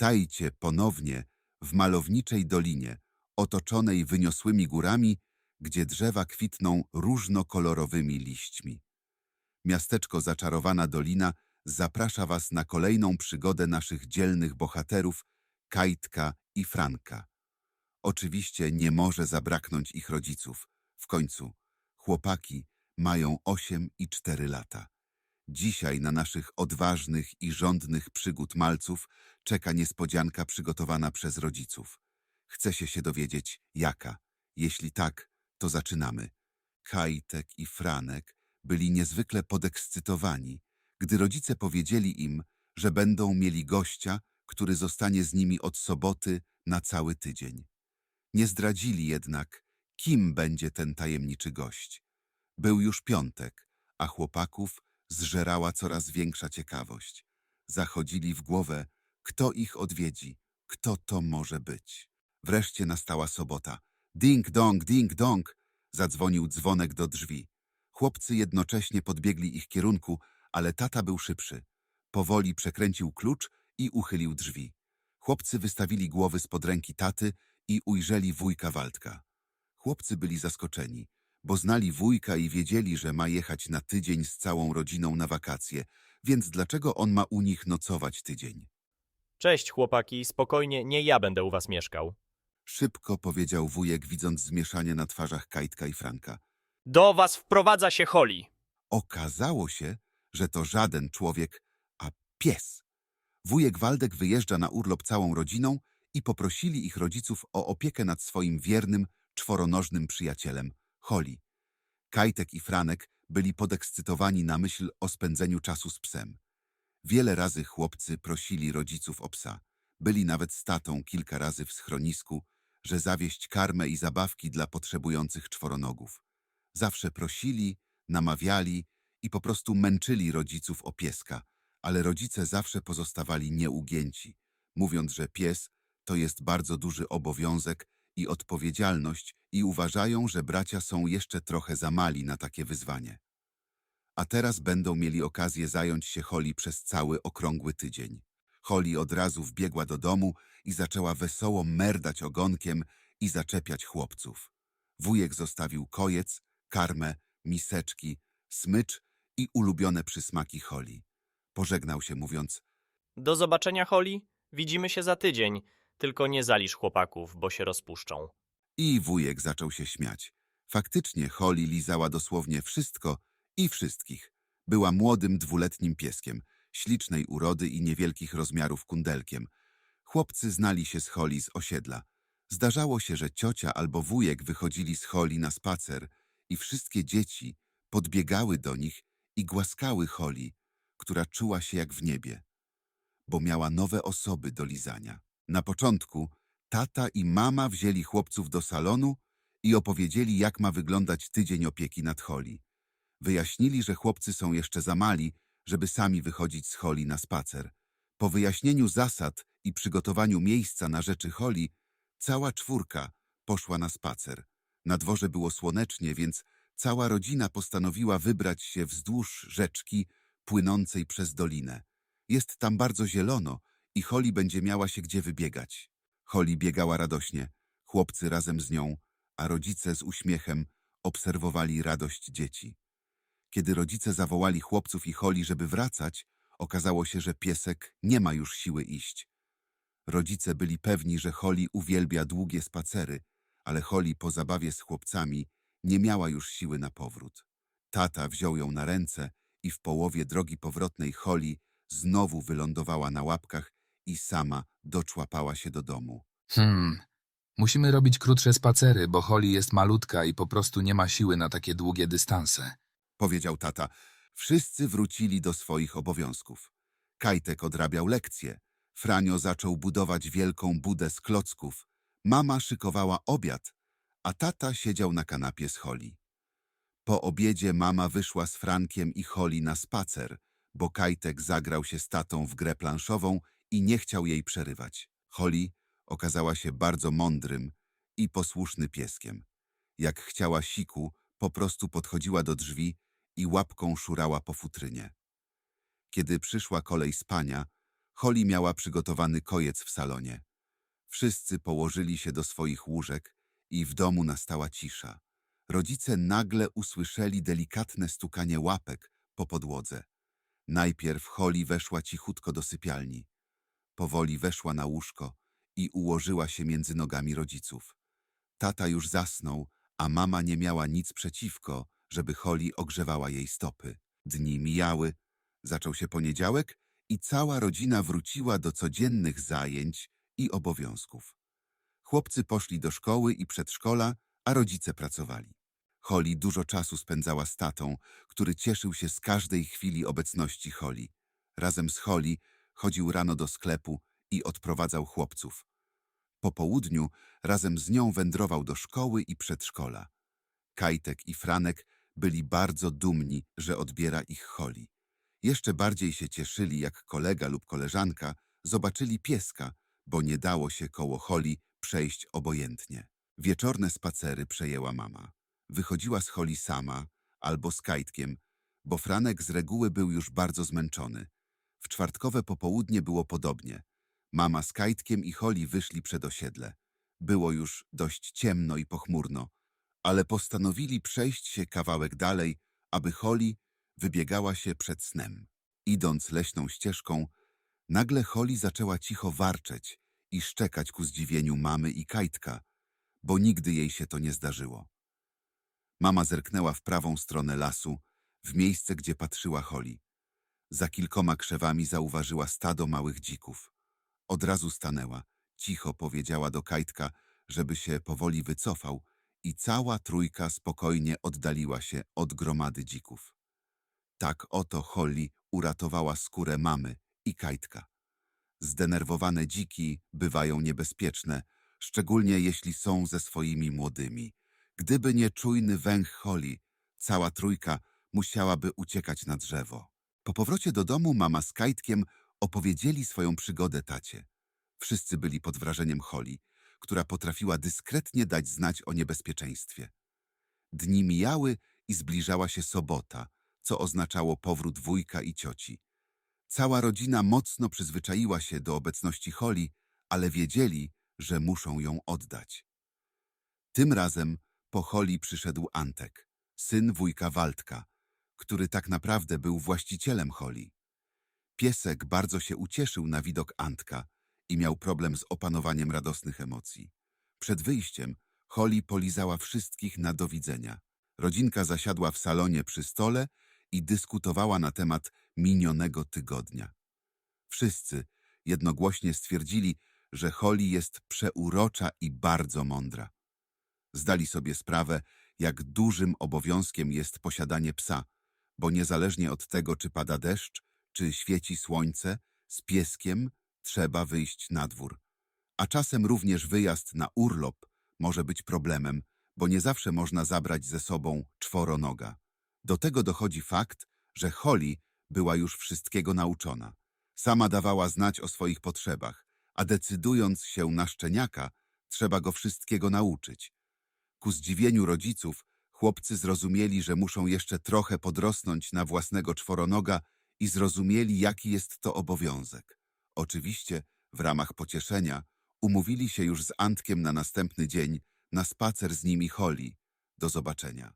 Witajcie ponownie w malowniczej dolinie, otoczonej wyniosłymi górami, gdzie drzewa kwitną różnokolorowymi liśćmi. Miasteczko Zaczarowana Dolina zaprasza Was na kolejną przygodę naszych dzielnych bohaterów, Kajtka i Franka. Oczywiście nie może zabraknąć ich rodziców. W końcu chłopaki mają 8 i 4 lata. Dzisiaj na naszych odważnych i żądnych przygód malców czeka niespodzianka przygotowana przez rodziców. Chce się się dowiedzieć, jaka. Jeśli tak, to zaczynamy. Kajtek i Franek byli niezwykle podekscytowani, gdy rodzice powiedzieli im, że będą mieli gościa, który zostanie z nimi od soboty na cały tydzień. Nie zdradzili jednak, kim będzie ten tajemniczy gość. Był już piątek, a chłopaków zżerała coraz większa ciekawość. Zachodzili w głowę, kto ich odwiedzi, kto to może być. Wreszcie nastała sobota. Ding dong, ding dong! Zadzwonił dzwonek do drzwi. Chłopcy jednocześnie podbiegli ich kierunku, ale tata był szybszy. Powoli przekręcił klucz i uchylił drzwi. Chłopcy wystawili głowy spod ręki taty i ujrzeli wujka Waldka. Chłopcy byli zaskoczeni, bo znali wujka i wiedzieli, że ma jechać na tydzień z całą rodziną na wakacje, więc dlaczego on ma u nich nocować tydzień? Cześć chłopaki, spokojnie, nie ja będę u was mieszkał. Szybko powiedział wujek, widząc zmieszanie na twarzach Kajtka i Franka. Do was wprowadza się Holly. Okazało się, że to żaden człowiek, a pies. Wujek Waldek wyjeżdża na urlop całą rodziną i poprosili ich rodziców o opiekę nad swoim wiernym, czworonożnym przyjacielem, Holly. Kajtek i Franek byli podekscytowani na myśl o spędzeniu czasu z psem. Wiele razy chłopcy prosili rodziców o psa. Byli nawet z tatą kilka razy w schronisku, że zawieść karmę i zabawki dla potrzebujących czworonogów. Zawsze prosili, namawiali i po prostu męczyli rodziców o pieska, ale rodzice zawsze pozostawali nieugięci, mówiąc, że pies to jest bardzo duży obowiązek i odpowiedzialność i uważają, że bracia są jeszcze trochę za mali na takie wyzwanie. A teraz będą mieli okazję zająć się Holly przez cały okrągły tydzień. Holly od razu wbiegła do domu i zaczęła wesoło merdać ogonkiem i zaczepiać chłopców. Wujek zostawił kojec, karmę, miseczki, smycz i ulubione przysmaki Holly. Pożegnał się mówiąc, Do zobaczenia Holly, widzimy się za tydzień, tylko nie zalisz chłopaków, bo się rozpuszczą. I wujek zaczął się śmiać. Faktycznie Holly lizała dosłownie wszystko i wszystkich. Była młodym, dwuletnim pieskiem, ślicznej urody i niewielkich rozmiarów kundelkiem. Chłopcy znali się z Holly z osiedla. Zdarzało się, że ciocia albo wujek wychodzili z Holly na spacer i wszystkie dzieci podbiegały do nich i głaskały Holly, która czuła się jak w niebie, bo miała nowe osoby do lizania. Na początku tata i mama wzięli chłopców do salonu i opowiedzieli, jak ma wyglądać tydzień opieki nad Holly. Wyjaśnili, że chłopcy są jeszcze za mali, żeby sami wychodzić z Holly na spacer. Po wyjaśnieniu zasad i przygotowaniu miejsca na rzeczy Holly, cała czwórka poszła na spacer. Na dworze było słonecznie, więc cała rodzina postanowiła wybrać się wzdłuż rzeczki płynącej przez dolinę. Jest tam bardzo zielono i Holly będzie miała się gdzie wybiegać. Holly biegała radośnie, chłopcy razem z nią, a rodzice z uśmiechem obserwowali radość dzieci. Kiedy rodzice zawołali chłopców i Holly, żeby wracać, okazało się, że piesek nie ma już siły iść. Rodzice byli pewni, że Holly uwielbia długie spacery, ale Holly po zabawie z chłopcami nie miała już siły na powrót. Tata wziął ją na ręce i w połowie drogi powrotnej Holly znowu wylądowała na łapkach i sama doczłapała się do domu. Hmm. Musimy robić krótsze spacery, bo Holly jest malutka i po prostu nie ma siły na takie długie dystanse. Powiedział tata. Wszyscy wrócili do swoich obowiązków. Kajtek odrabiał lekcje. Franio zaczął budować wielką budę z klocków. Mama szykowała obiad, a tata siedział na kanapie z Holly. Po obiedzie mama wyszła z Frankiem i Holly na spacer, bo Kajtek zagrał się z tatą w grę planszową i nie chciał jej przerywać. Holly okazała się bardzo mądrym i posłuszny pieskiem. Jak chciała siku, po prostu podchodziła do drzwi i łapką szurała po futrynie. Kiedy przyszła kolej spania, Holly miała przygotowany kojec w salonie. Wszyscy położyli się do swoich łóżek i w domu nastała cisza. Rodzice nagle usłyszeli delikatne stukanie łapek po podłodze. Najpierw Holly weszła cichutko do sypialni. Powoli weszła na łóżko i ułożyła się między nogami rodziców. Tata już zasnął, a mama nie miała nic przeciwko, żeby Holly ogrzewała jej stopy. Dni mijały, zaczął się poniedziałek i cała rodzina wróciła do codziennych zajęć i obowiązków. Chłopcy poszli do szkoły i przedszkola, a rodzice pracowali. Holly dużo czasu spędzała z tatą, który cieszył się z każdej chwili obecności Holly. Razem z Holly chodził rano do sklepu i odprowadzał chłopców. Po południu razem z nią wędrował do szkoły i przedszkola. Kajtek i Franek byli bardzo dumni, że odbiera ich Holly. Jeszcze bardziej się cieszyli, jak kolega lub koleżanka zobaczyli pieska, bo nie dało się koło Holly przejść obojętnie. Wieczorne spacery przejęła mama. Wychodziła z Holly sama albo z Kajtkiem, bo Franek z reguły był już bardzo zmęczony. W czwartkowe popołudnie było podobnie. Mama z Kajtkiem i Holly wyszli przed osiedle. Było już dość ciemno i pochmurno, ale postanowili przejść się kawałek dalej, aby Holly wybiegała się przed snem. Idąc leśną ścieżką, nagle Holly zaczęła cicho warczeć i szczekać ku zdziwieniu mamy i Kajtka, bo nigdy jej się to nie zdarzyło. Mama zerknęła w prawą stronę lasu, w miejsce, gdzie patrzyła Holly. Za kilkoma krzewami zauważyła stado małych dzików. Od razu stanęła, cicho powiedziała do Kajtka, żeby się powoli wycofał i cała trójka spokojnie oddaliła się od gromady dzików. Tak oto Holly uratowała skórę mamy i Kajtka. Zdenerwowane dziki bywają niebezpieczne, szczególnie jeśli są ze swoimi młodymi. Gdyby nie czujny węch Holly, cała trójka musiałaby uciekać na drzewo. Po powrocie do domu mama z Kajtkiem opowiedzieli swoją przygodę tacie. Wszyscy byli pod wrażeniem Holly, która potrafiła dyskretnie dać znać o niebezpieczeństwie. Dni mijały i zbliżała się sobota, co oznaczało powrót wujka i cioci. Cała rodzina mocno przyzwyczaiła się do obecności Holly, ale wiedzieli, że muszą ją oddać. Tym razem po Holly przyszedł Antek, syn wujka Waldka, który tak naprawdę był właścicielem Holly. Piesek bardzo się ucieszył na widok Antka i miał problem z opanowaniem radosnych emocji. Przed wyjściem Holly polizała wszystkich na do widzenia. Rodzinka zasiadła w salonie przy stole i dyskutowała na temat minionego tygodnia. Wszyscy jednogłośnie stwierdzili, że Holly jest przeurocza i bardzo mądra. Zdali sobie sprawę, jak dużym obowiązkiem jest posiadanie psa, bo niezależnie od tego, czy pada deszcz, czy świeci słońce, z pieskiem trzeba wyjść na dwór. A czasem również wyjazd na urlop może być problemem, bo nie zawsze można zabrać ze sobą czworonoga. Do tego dochodzi fakt, że Holly była już wszystkiego nauczona. Sama dawała znać o swoich potrzebach, a decydując się na szczeniaka, trzeba go wszystkiego nauczyć. Ku zdziwieniu rodziców, chłopcy zrozumieli, że muszą jeszcze trochę podrosnąć na własnego czworonoga i zrozumieli, jaki jest to obowiązek. Oczywiście, w ramach pocieszenia, umówili się już z Antkiem na następny dzień na spacer z nimi Holly. Do zobaczenia.